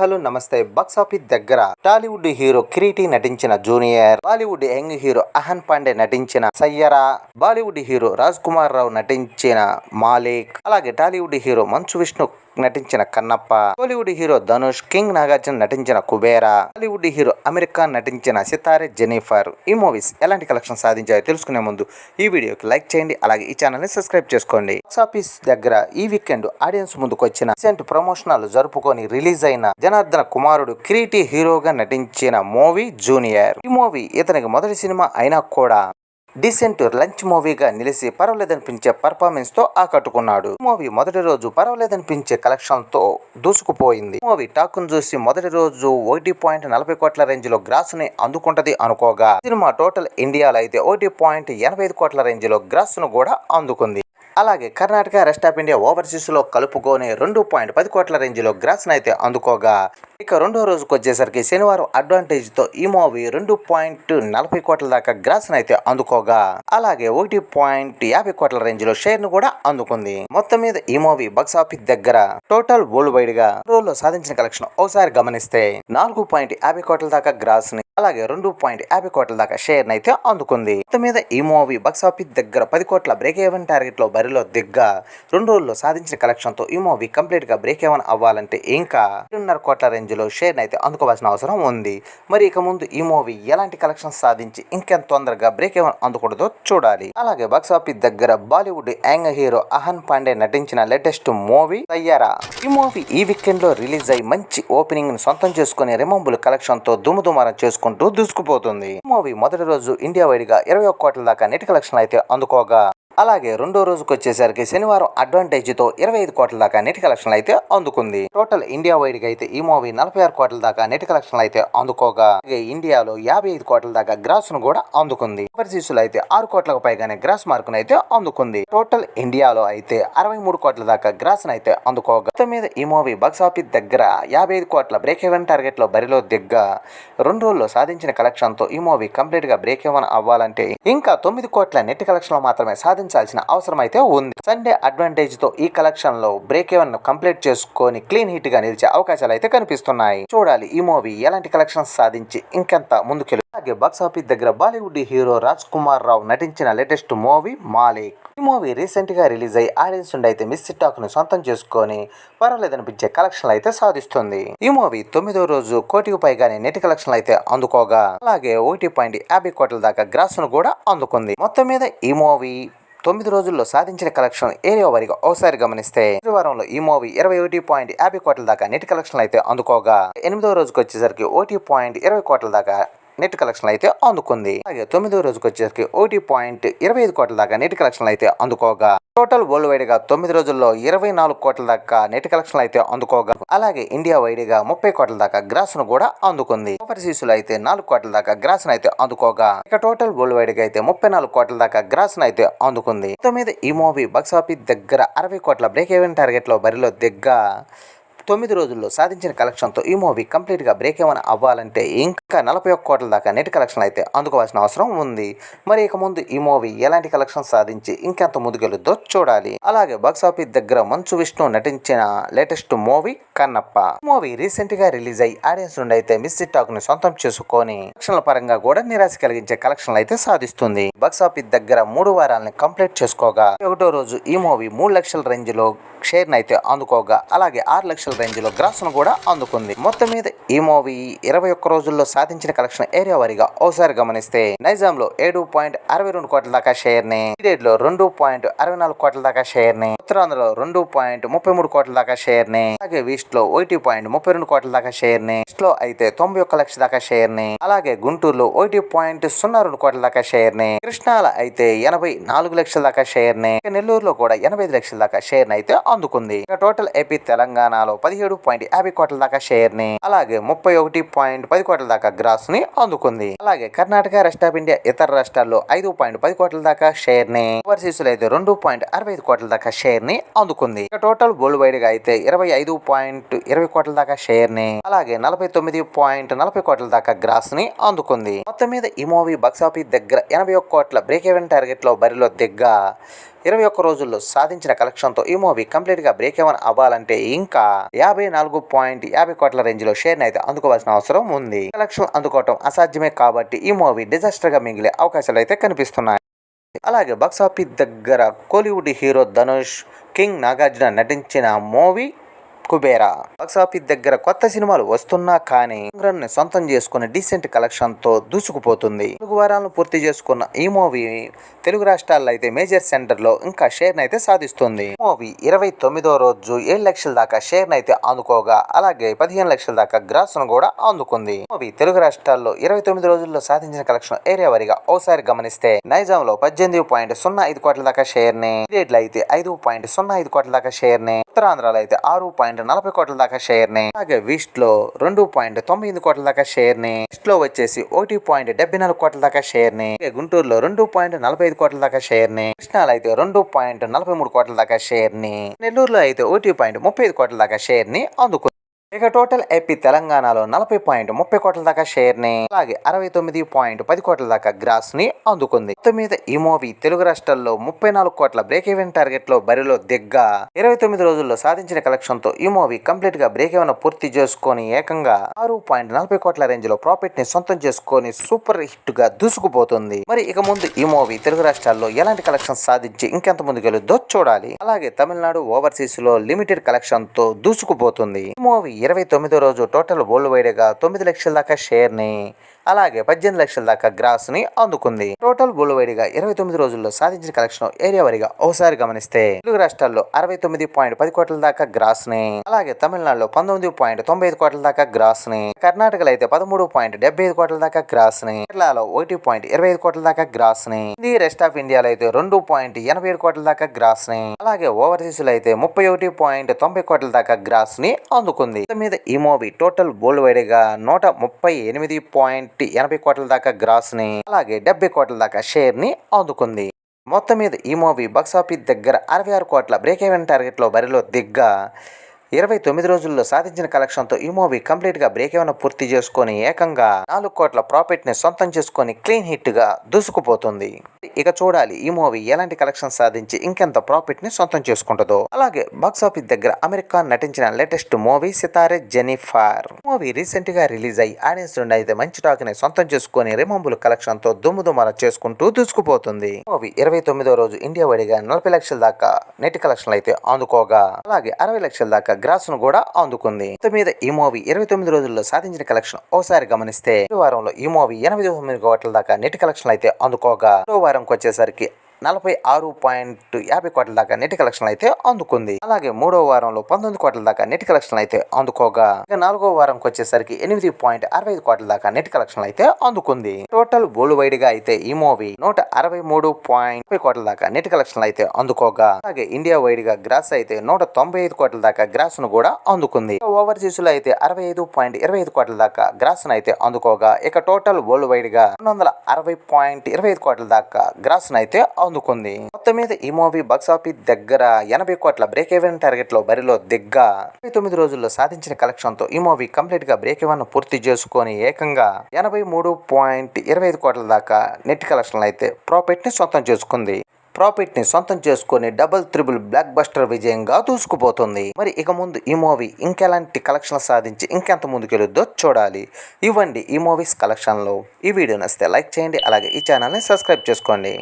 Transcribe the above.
Hello నమస్తే. Box office దగ్గర Tollywood hero Kiriti నటించిన junior Bollywood young hero Ahan Panday నటించిన సయ్యరా బాలీవుడ్ హీరో రాజ్ కుమార్ రావు నటించిన మాలిక్ అలాగే టాలీవుడ్ హీరో మంచు విష్ణు నటించిన Kannappa Bollywood hero Dhanush king Nagarjuna నటించిన కుబేరా టాలీవుడ్ హీరో అమెరికా నటించిన సితారే జెనిఫర్ ఈ మూవీస్ ఎలాంటి కలెక్షన్ సాధించాయో తెలుసుకునే ముందు ఈ వీడియోకి లైక్ చేయండి అలాగే ఈ ఛానల్ని సబ్స్క్రైబ్ చేసుకోండి. బాక్స్ ఆఫీస్ దగ్గర ఈ వీకెండ్ ఆడియన్స్ ముందుకు వచ్చిన రీసెంట్ ప్రమోషనల్ జరుపుకొని రిలీజ్ అయిన జనార్దన కుమారుడు కిరీటి హీరోగా నటించిన మూవీ జూనియర్. ఈ మూవీ ఇతనికి మొదటి సినిమా అయినా కూడా డీసెంట్ లంచ్ మూవీగా నిలిచి పర్వాలేదనిపించే పర్ఫార్మెన్స్తో ఆకట్టుకున్నాడు. మూవీ మొదటి రోజు పర్వాలేదనిపించే కలెక్షన్తో దూసుకుపోయింది. మూవీ టాక్ను చూసి మొదటి రోజు ఒకటి పాయింట్ నలభై కోట్ల రేంజ్లో గ్రాస్ని అందుకుంటది అనుకోగా సినిమా టోటల్ ఇండియాలో అయితే ఒకటి పాయింట్ ఎనభై ఐదు కోట్ల రేంజ్లో గ్రాస్ను కూడా అందుకుంది. అలాగే కర్ణాటక రెస్ట్ ఆఫ్ ఇండియా ఓవర్సీస్లో కలుపుకొని రెండు పాయింట్ పది కోట్ల రేంజ్లో గ్రాస్ అయితే అందుకోగా ఇక రెండో రోజుకు వచ్చేసరికి శనివారం అడ్వాంటేజ్తో ఈ మూవీ రెండు పాయింట్ నలభై కోట్ల దాకా గ్రాస్ అయితే అందుకోగా. అలాగే ఒకటి పాయింట్ యాభై కోట్ల రేంజ్లో షేర్ను కూడా అందుకుంది. మొత్తం మీద ఈ మూవీ బాక్స్ ఆఫీస్ దగ్గర టోటల్ వరల్డ్ వైడ్గా రోజుల్లో సాధించిన కలెక్షన్ ఒకసారి గమనిస్తే నాలుగు పాయింట్ యాభై కోట్ల దాకా గ్రాస్ని అలాగే రెండు పాయింట్ యాభై కోట్ల దాకా షేర్ అయితే అందుకుంది. మొత్తం మీద ఈ మూవీ బాక్స్ ఆఫీస్ దగ్గర పది కోట్ల బ్రేక్ ఏవన్ టార్గెట్లో బరిలో దిగ్గా రెండు రోజుల్లో సాధించిన కలెక్షన్తో ఈ మూవీ కంప్లీట్గా బ్రేక్ ఏవన్ అవ్వాలంటే ఇంకా రెండున్నర కోట్ల రేంజ్ రేంజ్లో షేర్ అయితే అందుకోవాల్సిన అవసరం ఉంది. మరి ఇక ముందు ఈ మూవీ ఎలాంటి కలెక్షన్ సాధించి ఇంకెంత తొందరగా బ్రేక్ ఏమైనా అందుకూడదో చూడాలి. అలాగే బాక్స్ ఆఫీస్ దగ్గర Bollywood young hero Ahan Panday నటించిన లేటెస్ట్ మూవీ తయ్యారా ఈ మూవీ ఈ వీకెండ్లో రిలీజ్ అయి మంచి ఓపెనింగ్ను సొంతం చేసుకుని రిమంబుల్ కలెక్షన్తో దుమదుమారం చేసుకుంటూ దూసుకుపోతుంది. ఈ మూవీ మొదటి రోజు ఇండియా వైడ్గా ఇరవై ఒక్క కోట్ల దాకా నెట్ కలెక్షన్ అయితే అందుకోగా. అలాగే రెండో రోజుకు వచ్చేసరికి శనివారం అడ్వాంటేజ్తో ఇరవై ఐదు కోట్ల దాకా నెట్ కలెక్షన్లు అయితే అందుకుంది. టోటల్ ఇండియా వైడ్గా అయితే ఈ మూవీ నలభై ఆరు కోట్ల దాకా నెట్ కలెక్షన్ అయితే అందుకోగా. ఇండియాలో యాభై ఐదు కోట్ల దాకా గ్రాస్ను కూడా అందుకుంది. ఓవర్సీస్లో అయితే ఆరు కోట్లకు పైగానే గ్రాస్ మార్క్ అయితే అందుకుంది. టోటల్ ఇండియాలో అయితే అరవై మూడు కోట్ల దాకా గ్రాస్ అయితే అందుకోగా. మొత్తం మీద ఈ మూవీ బాక్స్ ఆఫీస్ దగ్గర యాభై ఐదు కోట్ల బ్రేక్ ఎవెన్ టార్గెట్లో బరిలో దిగ్గా. రెండు రోజుల్లో సాధించిన కలెక్షన్తో ఈ మూవీ కంప్లీట్గా బ్రేక్ ఎవెన్ అవ్వాలంటే ఇంకా తొమ్మిది కోట్ల నెట్ కలెక్షన్ మాత్రమే మాత్రమే సాధించాల్సిన అవసరం అయితే ఉంది. సండే అడ్వాంటేజ్తో ఈ కలెక్షన్లో బ్రేక్ ఎవెన్ కంప్లీట్ చేసుకొని క్లీన్ హిట్గా నిలిచే అవకాశాలు అయితే కనిపిస్తున్నాయి. చూడాలి ఈ మూవీ ఎలాంటి కలెక్షన్స్ సాధించి ఇంకెంత ముందుకెళ్ళి అలాగే బాక్స్ ఆఫీస్ దగ్గర బాలీవుడ్ హీరో రాజ్ కుమార్ రావు నటించిన లేటెస్ట్ మూవీ మాలిక్ ఈ మూవీ రీసెంట్గా రిలీజ్ అయ్యి ఆడియన్స్ నుండి అయితే మిస్ టాక్ను సొంతం చేసుకొని పర్వాలేదనిపించే కలెక్షన్లు అయితే సాధిస్తుంది. ఈ మూవీ తొమ్మిదో రోజు కోటికి పైగానే నెట్ కలెక్షన్లు అయితే అందుకోగా. అలాగే ఒకటి పాయింట్ యాభై కోట్ల దాకా గ్రాస్ను కూడా అందుకుంది. మొత్తం మీద ఈ మూవీ తొమ్మిది రోజుల్లో సాధించిన కలెక్షన్ ఏరియా వారిగా. ఒకసారి గమనిస్తే వారంలో ఈ మూవీ ఇరవై ఒకటి పాయింట్ యాభై కోట్ల దాకా నెట్ కలెక్షన్ అయితే అందుకోగా. ఎనిమిదో రోజుకి వచ్చేసరికి ఒకటి పాయింట్ ఇరవై కోట్ల దాకా నెట్ కలెక్షన్ అయితే అందుకుంది. అలాగే తొమ్మిదో రోజుకి వచ్చేసరికి ఒకటి పాయింట్ ఇరవై ఐదు కోట్ల దాకా నెట్ కలెక్షన్ అయితే అందుకోగా. టోటల్ వరల్డ్ వైడ్గా తొమ్మిది రోజుల్లో ఇరవై నాలుగు కోట్ల దాకా నెట్ కలెక్షన్ అయితే అందుకోగా. అలాగే ఇండియా వైడ్గా ముప్పై కోట్ల దాకా గ్రాస్ను కూడా అందుకుంది. ఓవర్సీస్లో అయితే నాలుగు కోట్ల దాకా గ్రాస్ను అయితే అందుకోగా. ఇక టోటల్ వరల్డ్ వైడ్గా అయితే ముప్పై నాలుగు కోట్ల దాకా గ్రాస్ను అయితే అందుకుంది. మొత్తం మీద ఈ మూవీ బాక్స్ దగ్గర అరవై కోట్ల బ్రేక్ ఈవెన్ టార్గెట్లో బరిలో దిగ్గా. తొమ్మిది రోజుల్లో సాధించిన కలెక్షన్తో ఈ మూవీ కంప్లీట్గా బ్రేక్ ఏమైనా అవ్వాలంటే ఇంకా నలభై ఒక్క కోట్ల దాకా నెట్ కలెక్షన్ అయితే అందుకోవాల్సిన అవసరం ఉంది. మరి ఇక ముందు ఈ మూవీ ఎలాంటి కలెక్షన్ సాధించి ఇంకెంత ముందుకెళ్ళుద్దో చూడాలి. అలాగే బాక్సాఫీస్ దగ్గర మంచు విష్ణు నటించిన లేటెస్ట్ మూవీ కన్నప్ప. మూవీ రీసెంట్గా రిలీజ్ అయ్యి ఆడియన్స్ నుండి అయితే మిస్ టాక్ని సొంతం చేసుకొని కలెక్షన్ల పరంగా కూడా నిరాశ కలిగించే కలెక్షన్లు అయితే సాధిస్తుంది. బాక్సాఫీస్ దగ్గర మూడు వారాలను కంప్లీట్ చేసుకోగా. ఒకటో రోజు ఈ మూవీ మూడు లక్షల రేంజ్లో షేర్ అయితే అందుకోగా. అలాగే ఆరు లక్షల రేంజ్లో గ్రాస్ను కూడా అందుకుంది. మొత్తం మీద ఈ మూవీ ఇరవై ఒక్క రోజుల్లో సాధించిన కలెక్షన్ ఏరియా వారిగా ఓసారి గమనిస్తే నైజాం లో ఏడు పాయింట్ అరవై రెండు కోట్ల దాకా షేర్ని లో రెండు పాయింట్ అరవై నాలుగు కోట్ల దాకా షేర్ని ఉత్తరాంధ్రలో రెండు పాయింట్ ముప్పై మూడు కోట్ల దాకా షేర్ని అలాగే ఈస్ట్లో ఒకటి పాయింట్ ముప్పై రెండు కోట్ల దాకా షేర్ని ఈస్ట్లో అయితే తొంభై ఒక్క లక్షల దాకా షేర్ని అలాగే గుంటూరులో ఒకటి పాయింట్ సున్నా రెండు కోట్ల దాకా షేర్ని కృష్ణాలో అయితే ఎనభై నాలుగు లక్షల దాకా షేర్ని నెల్లూరులో కూడా ఎనభై ఐదు లక్షల దాకా షేర్ని అయితే అందుకుంది. ఇక టోటల్ ఏపీ తెలంగాణలో పదిహేడు పాయింట్ యాభై కోట్ల దాకా షేర్ని అలాగే ముప్పై ఒకటి పాయింట్ పది కోట్ల దాకా గ్రాస్ని అందుకుంది. అలాగే కర్ణాటక రెస్ట్ ఆఫ్ ఇండియా ఇతర రాష్ట్రాల్లో ఐదు పాయింట్ పది కోట్ల దాకా షేర్ని ఓవర్సీస్లో అయితే రెండు పాయింట్ అరవై ఐదు కోట్ల దాకా షేర్ని అందుకుంది. ఇక టోటల్ వరల్డ్ వైడ్గా అయితే ఇరవై ఐదు పాయింట్ ఇరవై కోట్ల దాకా షేర్ని అలాగే నలభై తొమ్మిది పాయింట్ నలభై కోట్ల దాకా గ్రాస్ని అందుకుంది. మొత్తం మీద ఈ మూవీ బాక్స్ ఆఫీస్ దగ్గర ఎనభై ఒక్క కోట్ల బ్రేక్ ఈవెన్ టార్గెట్లో బరిలో దిగ్గా ఇరవై ఒక్క రోజుల్లో సాధించిన కలెక్షన్తో ఈ మూవీ కంప్లీట్గా బ్రేక్ ఎవన్ అవ్వాలంటే ఇంకా యాభై నాలుగు పాయింట్ యాభై కోట్ల రేంజ్లో షేర్ని అయితే అందుకోవాల్సిన అవసరం ఉంది. కలెక్షన్ అందుకోవటం అసాధ్యమే కాబట్టి ఈ మూవీ డిజాస్టర్గా మిగిలే అవకాశాలు అయితే కనిపిస్తున్నాయి. అలాగే బాక్సాఫీస్ దగ్గర Kollywood hero Dhanush king Nagarjuna నటించిన మూవీ కుబేరా. బాక్సాఫీస్ దగ్గర కొత్త సినిమాలు వస్తున్నా కానీ ని సొంతం చేసుకుని డీసెంట్ కలెక్షన్తో దూసుకుపోతుంది. తెలుగు వారాలను పూర్తి చేసుకున్న ఈ మూవీ తెలుగు రాష్ట్రాల్లో అయితే మేజర్ సెంటర్లో ఇంకా షేర్ అయితే సాధిస్తుంది. మూవీ ఇరవై తొమ్మిదో రోజు ఏడు లక్షల దాకా షేర్ అయితే అందుకోగా అలాగే పదిహేను లక్షల దాకా గ్రాస్ను కూడా అందుకుంది. మూవీ తెలుగు రాష్ట్రాల్లో ఇరవై తొమ్మిది రోజుల్లో సాధించిన కలెక్షన్ ఏరియా వారిగా ఓసారి గమనిస్తే నైజాం లో పద్దెనిమిది పాయింట్ సున్నా ఐదు కోట్ల దాకా షేర్ని అయితే ఐదు పాయింట్ సున్నా ఐదు కోట్ల దాకా షేర్ని ఉత్తరాంధ్రలో అయితే ఆరు పాయింట్ నలభై కోట్ల దాకా షేర్ని అలాగే విస్ట్లో రెండు పాయింట్ తొంభై ఎనిమిది కోట్ల దాకా షేర్ని విస్ట్లో వచ్చేసి ఒకటి పాయింట్ డెబ్బై నాలుగు కోట్ల దాకా షేర్ని గుంటూరులో రెండు పాయింట్ నలభై ఐదు కోట్ల దాకా షేర్ని కృష్ణాలో అయితే రెండు పాయింట్ నలభై మూడు కోట్ల దాకా షేర్ని. నెల్లూరులో అయితే ఒకటి పాయింట్ ముప్పై ఐదు కోట్ల దాకా షేర్ని అందుకుంది ఇక టోటల్ ఏపీ తెలంగాణలో నలభై పాయింట్ ముప్పై కోట్ల దాకా షేర్ని అలాగే అరవై తొమ్మిది పాయింట్ పది కోట్ల దాకా గ్రాస్ని అందుకుంది. మొత్తం మీద ఈ మూవీ తెలుగు రాష్ట్రాల్లో ముప్పై నాలుగు కోట్ల బ్రేక్ ఈవెన్ టార్గెట్లో బరిలో దిగ్గా. ఇరవై తొమ్మిది రోజుల్లో సాధించిన కలెక్షన్తో ఈ మూవీ కంప్లీట్గా బ్రేక్ ఈవెన్ పూర్తి చేసుకొని ఏకంగా ఆరు పాయింట్ నలభై కోట్ల రేంజ్లో ప్రాఫిట్ని సొంతం చేసుకొని సూపర్ హిట్గా దూసుకుపోతుంది. మరి ఇక ముందు ఈ మూవీ తెలుగు రాష్ట్రాల్లో ఎలాంటి కలెక్షన్ సాధించి ఇంకెంత ముందు గెలుద్దో చూడాలి. అలాగే తమిళనాడు ఓవర్సీస్లో లిమిటెడ్ కలెక్షన్తో దూసుకుపోతుంది. ఈ మూవీ ఇరవై తొమ్మిదో రోజు టోటల్ వరల్డ్ వైడ్గా తొమ్మిది లక్షల దాకా షేర్ని అలాగే పద్దెనిమిది లక్షల దాకా గ్రాస్ని అందుకుంది. టోటల్ వరల్డ్ వైడ్గా ఇరవై తొమ్మిది రోజుల్లో సాధించిన కలెక్షన్ ఏరియా వారిగా ఒకసారి గమనిస్తే తెలుగు రాష్ట్రాల్లో అరవై తొమ్మిది పాయింట్ పది కోట్ల దాకా గ్రాస్ని అలాగే తమిళనాడులో పంతొమ్మిది పాయింట్ తొంభై ఐదు కోట్ల దాకా గ్రాస్ని కర్ణాటకలో అయితే పదమూడు పాయింట్ డెబ్బై ఐదు కోట్ల దాకా గ్రాస్ని కేరళలో ఒకటి పాయింట్ ఇరవై ఐదు కోట్ల దాకా గ్రాస్ని ది రెస్ట్ ఆఫ్ ఇండియాలో అయితే రెండు పాయింట్ ఎనభై ఏడు కోట్ల దాకా గ్రాస్ని అలాగే ఓవర్సీస్లో అయితే ముప్పై ఒకటి పాయింట్ తొంభై కోట్ల దాకా గ్రాస్ని అందుకుంది. మొత్తం మీద ఈ మూవీ టోటల్ వరల్డ్ వైడ్గా నూట ముప్పై ఎనిమిది పాయింట్ ఎనభై కోట్ల దాకా గ్రాస్ని అలాగే డెబ్బై కోట్ల దాకా షేర్ని అందుకుంది. మొత్తం మీద ఈ మూవీ బాక్సాఫీస్ దగ్గర అరవై ఆరు కోట్ల బ్రేక్ ఈవెన్ టార్గెట్లో బరిలో దిగ్గా ఇరవై తొమ్మిది రోజుల్లో సాధించిన కలెక్షన్తో ఈ మూవీ కంప్లీట్గా బ్రేక్ ఏమైనా పూర్తి చేసుకొని ఏకంగా నాలుగు కోట్ల ప్రాఫిట్ని సొంతం చేసుకొని క్లీన్ హిట్గా దూసుకుపోతుంది. ఇక చూడాలి ఈ మూవీ ఎలాంటి కలెక్షన్ సాధించి ఇంకెంత ప్రాఫిట్ని సొంతం చేసుకుంటుందో. అలాగే బాక్సాఫీస్ దగ్గర అమెరికా నటించిన latest movie Sitaare Jennifer movie రీసెంట్గా రిలీజ్ అయ్యి ఆడియన్స్ నుండి అయితే మంచి టాక్ని సొంతం చేసుకొని రిమంబుల్ కలెక్షన్తో దుమ్ము చేసుకుంటూ దూసుకుపోతుంది. మూవీ ఇరవై తొమ్మిదో రోజు ఇండియా వడిగా నలభై లక్షల దాకా నెట్ కలెక్షన్లు అయితే అందుకోగా. అలాగే అరవై లక్షల దాకా గ్రాస్ను కూడా అందుకుంది. మీద ఈ మూవీ ఇరవై తొమ్మిది రోజుల్లో సాధించిన కలెక్షన్ ఓసారి గమనిస్తే వారంలో ఈ మూవీ ఎనిమిది తొమ్మిది కోట్ల దాకా నెట్ కలెక్షన్ అయితే అందుకోగా వారంకి వచ్చేసరికి నలభై ఆరు పాయింట్ యాభై కోట్ల దాకా నెట్ కలెక్షన్ అయితే అందుకుంది. అలాగే మూడో వారంలో పంతొమ్మిది కోట్ల దాకా నెట్ కలెక్షన్ అయితే అందుకోగా. ఇక నాలుగో వారంకి వచ్చేసరికి ఎనిమిది పాయింట్ అరవై ఐదు కోట్ల దాకా నెట్ కలెక్షన్ అయితే అందుకుంది. టోటల్ వరల్డ్ వైడ్గా అయితే ఈ మూవీ నూట అరవై మూడు పాయింట్ ముప్పై కోట్ల దాకా నెట్ కలెక్షన్ అయితే అందుకోగా. అలాగే ఇండియా వైడ్గా గ్రాస్ అయితే నూట తొంభై ఐదు కోట్ల దాకా గ్రాస్ను కూడా అందుకుంది. ఓవర్సీస్లో అయితే అరవై ఐదు పాయింట్ ఇరవై ఐదు కోట్ల దాకా గ్రాస్ను అయితే అందుకోగా. ఇక టోటల్ వరల్డ్ వైడ్గా రెండు వందల అరవై పాయింట్ ఇరవై ఐదు కోట్ల దాకా గ్రాస్ను అయితే అందుకుంది. మొత్తం మీద ఈ మూవీ బాక్సాఫీస్ దగ్గర ఎనభై కోట్ల బ్రేక్ ఈవెన్ టార్గెట్లో బరిలో దిగ్గా తొమ్మిది రోజుల్లో సాధించిన కలెక్షన్తో ఈ మూవీ కంప్లీట్గా బ్రేక్ ఈవెన్ పూర్తి చేసుకొని ఏకంగా ఎనభై మూడు పాయింట్ ఇరవై ఐదు కోట్ల దాకా నెట్ కలెక్షన్లు అయితే ప్రాఫిట్ని సొంతం చేసుకుంది. ప్రాఫిట్ని సొంతం చేసుకొని డబుల్ త్రిబుల్ బ్లాక్ బస్టర్ విజయంగా దూసుకుపోతుంది. మరి ఇక ముందు ఈ మూవీ ఇంకెలాంటి కలెక్షన్లు సాధించి ఇంకెంత ముందుకెళ్ళొద్దో చూడాలి. ఇవ్వండి ఈ మూవీస్ కలెక్షన్లో ఈ వీడియో నచ్చితే లైక్ చేయండి అలాగే ఈ ఛానల్ని సబ్స్క్రైబ్ చేసుకోండి.